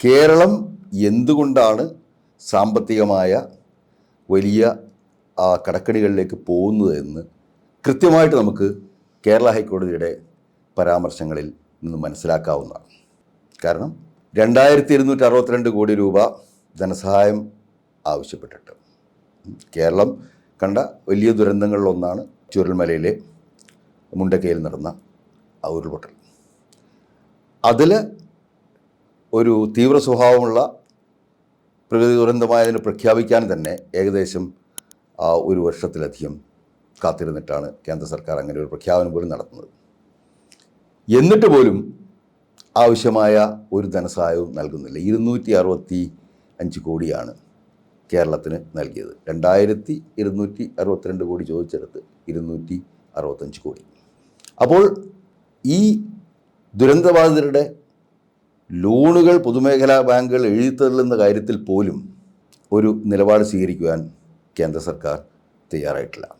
കേരളം എന്തുകൊണ്ടാണ് സാമ്പത്തികമായ വലിയ ആ കടക്കണികളിലേക്ക് പോകുന്നത് എന്ന് കൃത്യമായിട്ട് നമുക്ക് കേരള ഹൈക്കോടതിയുടെ പരാമർശങ്ങളിൽ നിന്ന് മനസ്സിലാക്കാവുന്നതാണ്. കാരണം രണ്ടായിരത്തി ഇരുന്നൂറ്റി അറുപത്തിരണ്ട് കോടി രൂപ ധനസഹായം ആവശ്യപ്പെട്ടിട്ട്. കേരളം കണ്ട വലിയ ദുരന്തങ്ങളിലൊന്നാണ് ചുരൽമലയിലെ മുണ്ടക്കയിൽ നടന്ന ഉരുൾപൊട്ടൽ. അതിൽ ഒരു തീവ്ര സ്വഭാവമുള്ള പ്രകൃതി ദുരന്തമായതിന് പ്രഖ്യാപിക്കാൻ തന്നെ ഏകദേശം ഒരു വർഷത്തിലധികം കാത്തിരുന്നിട്ടാണ് കേന്ദ്ര സർക്കാർ അങ്ങനെ ഒരു പ്രഖ്യാപനം പോലും നടത്തുന്നത്. എന്നിട്ട് പോലും ആവശ്യമായ ഒരു ധനസഹായവും നൽകുന്നില്ല. ഇരുന്നൂറ്റി അറുപത്തി അഞ്ച് കോടിയാണ് കേരളത്തിന് നൽകിയത്. രണ്ടായിരത്തി ഇരുന്നൂറ്റി അറുപത്തിരണ്ട് കോടി ചോദിച്ചെടുത്ത് ഇരുന്നൂറ്റി അറുപത്തഞ്ച് കോടി. അപ്പോൾ ഈ ദുരന്തബാധിതരുടെ ലോണുകൾ പൊതുമേഖലാ ബാങ്കുകൾ എഴുതിത്തള്ളുന്ന കാര്യത്തിൽ പോലും ഒരു നിലപാട് സ്വീകരിക്കുവാൻ കേന്ദ്ര സർക്കാർ തയ്യാറായിട്ടില്ല.